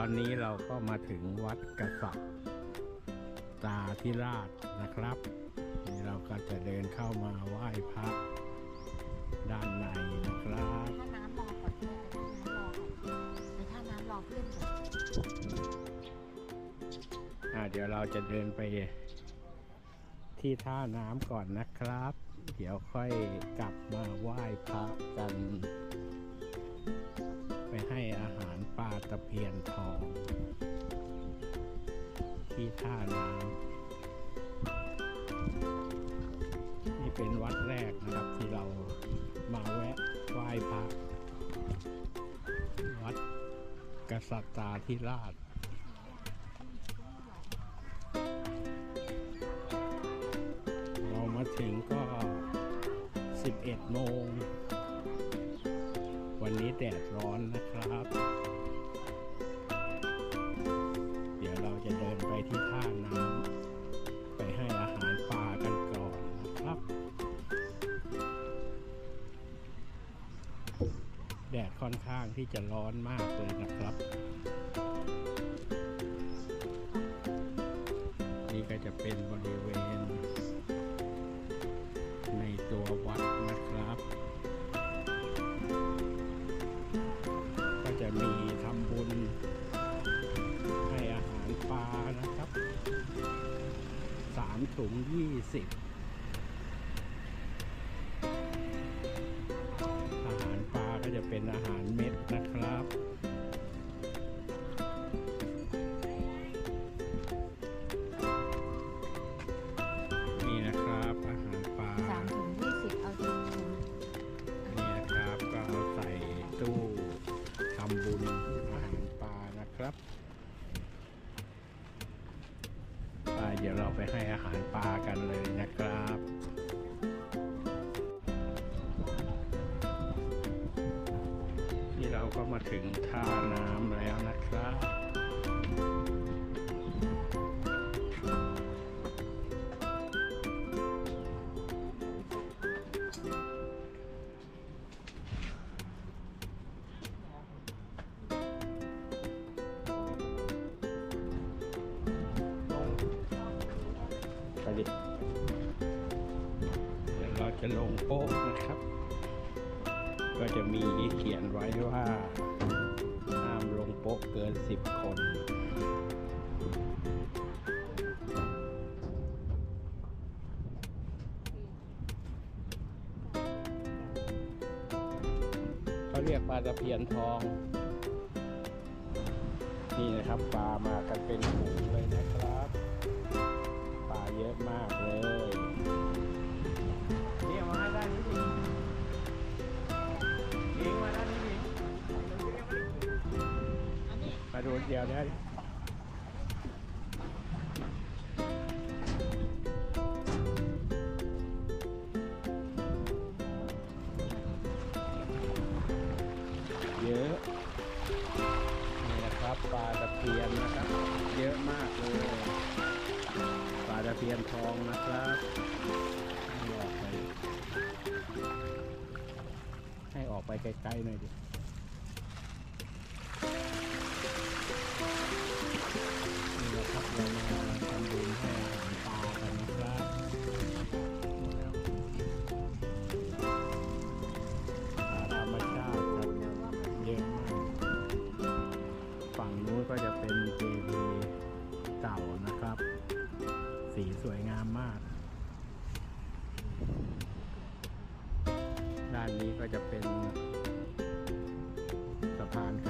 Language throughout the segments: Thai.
อนนี้เราก็มาถึงวัดกษัตริย์ตาธิราชนะครับนี่เราก็จะเดินเข้ามาไหว้พระด้านในนะครับถ้าน้ำรอก่อนไปถ้าน้ำรอก่อนไปถ้าน้ำรอเพื่อนก่อนอ่าเดี๋ยวเราจะเดินไปที่ท่าน้ำก่อนนะครับ เดี๋ยวค่อยกลับมาไหว้พระกัน ลาตะเพียนทอง ที่ท่าน้ำนี่เป็นวัดแรกนะครับที่เรามาแวะไหว้พระวัดกษัตริย์ตาธิราชเรามาถึงก็ 11 โมง วันนี้แดดร้อนนะครับ ที่ท่าน้ำไปให้อาหารปลากันก่อนนะครับ แดดค่อนข้างที่จะร้อนมากเลยนะครับ นี่ก็จะเป็นบริเวณ ในตัววัดนะครับ 3 ถุง 20 อาหารปลาก็จะเป็นอาหารเม็ดนะครับนี่นะครับอาหารปลาสามถุงยี่สิบเอาจริงนี่นะครับก็เอาใส่ตู้ทำบุญอาหารปลานะครับ เดี๋ยวเราไปให้อาหารปลากันเลยนะครับที่เราก็มาถึงท่าน้ำแล้วนะครับ ดี๋ยวเราจะลงโป๊ะนะครับ ก็จะมีเขียนไว้ว่าห้ามลงโป๊ะเกินสิบคนเขาเรียกปลาตะเพียนทอง นี่นะครับปลามากันเป็นฝูงเลยนะครับ ปลาเยอะมากเลย มาดูเดียวได้ดิเยอะนี่นะครับปลาตะเพียนนะครับ เยอะมากเลยปลาตะเพียนทองนะครับให้ออกไปให้ออกไปไกลๆหน่อยดิ สีสวยงามมาก ด้านนี้ก็จะเป็นสะพานข้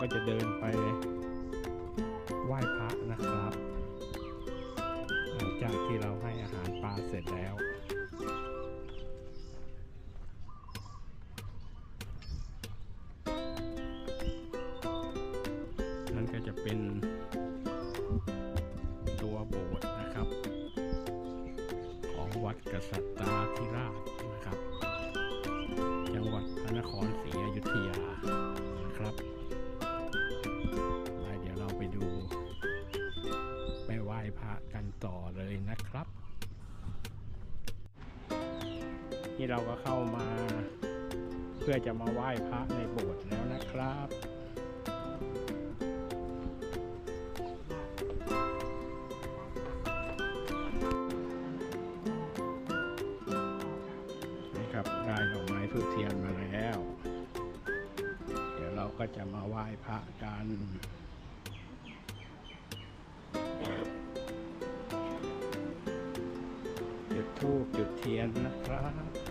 ก็จะเดินไปไหว้พระนะครับหลังจากที่เราให้อาหารปลาเสร็จแล้วนั่นก็จะเป็นตัวโบสถ์นะครับ ของวัดกษัตริาธิราชนะครับ จังหวัดพระนครศรีอยุธยานะครับ นี่เราก็เข้ามา เพื่อจะมาไหว้พระในโบสถ์แล้วนะครับนี่ครับได้ดอกไม้ทูบเทียนมาแล้ว เดี๋ยวเราก็จะมาไหว้พระกันจุดทูบจุดเทียนนะครับ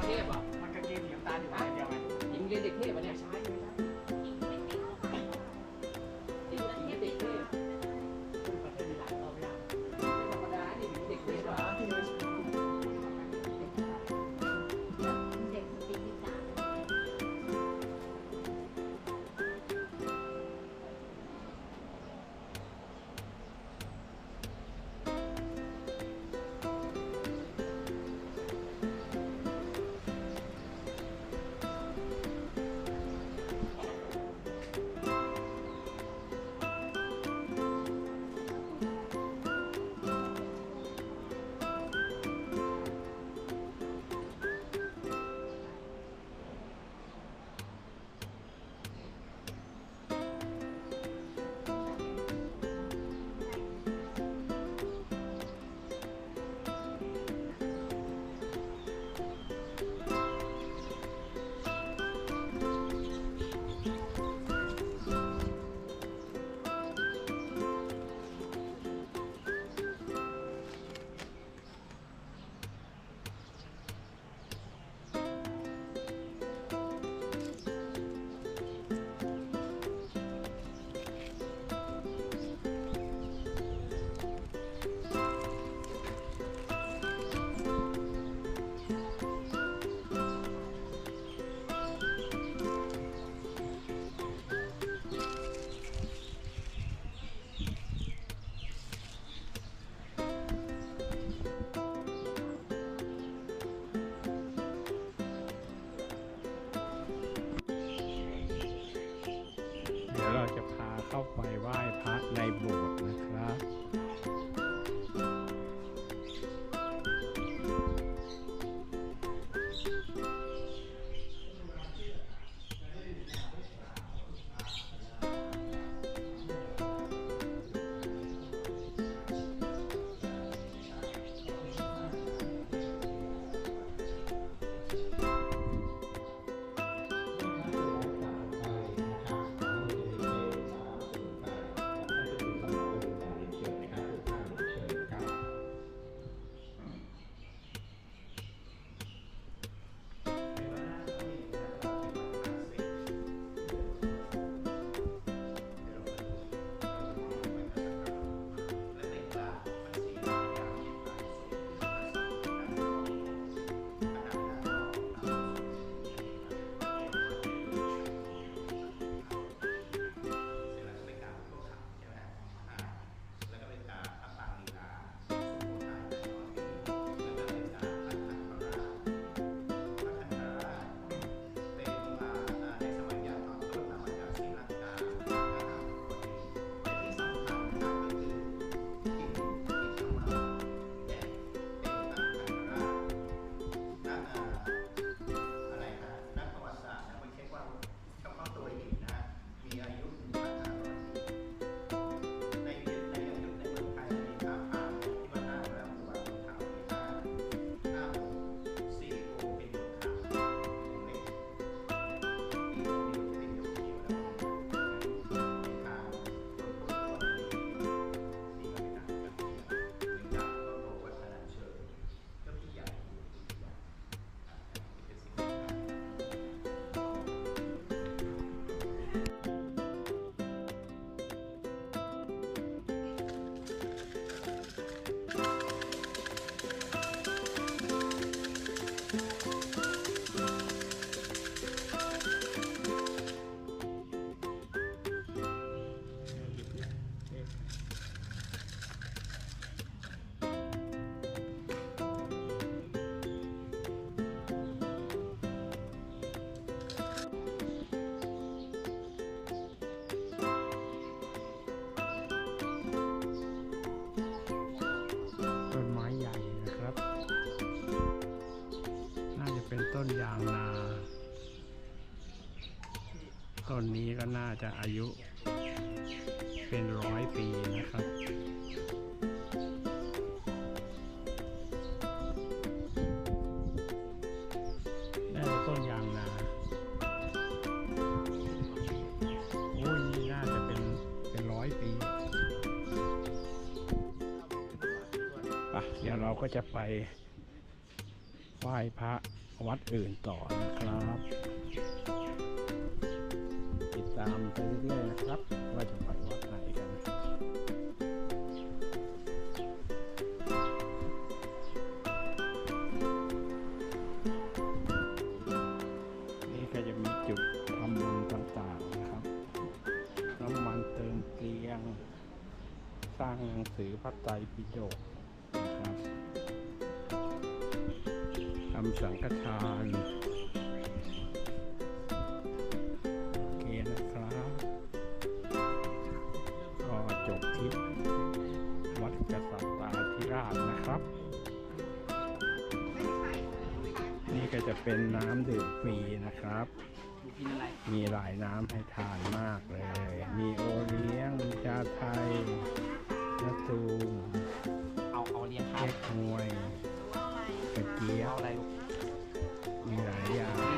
เด็ ต้นยางนา ต้นนี้ก็น่าจะอายุ เป็นร้อยปีนะครับน่าจะต้นยางนาโอ้ยนี่น่าจะเป็นเป็นร้อยปีปะเดี๋ยวเราก็จะไปไหว้พระ วัดอื่นต่อนะครับ ติดตามไปเรื่อยๆนะครับ ว่าจะไปวัดไหนกันนี่ก็จะมีจุดทำบุญต่างๆนะครับน้ำมันเติมเกลียง สร้างหนังสือพระไตรปิฎกำสังฆทานโอเคนะครับก็จบคลิปวัดกษัตริย์ตาธิราชนะครับ นี่ก็จะเป็นน้ำดื่มฟรีนะครับดูกินอะไรมีหลายน้ำให้ทานมากเลย มีโอเลี้ยงมีชาไทยนาตูมเอาเอาเรียงข้าวเก๊กฮวย เกี๊ยวอะไรลูกมีหลายอย่าง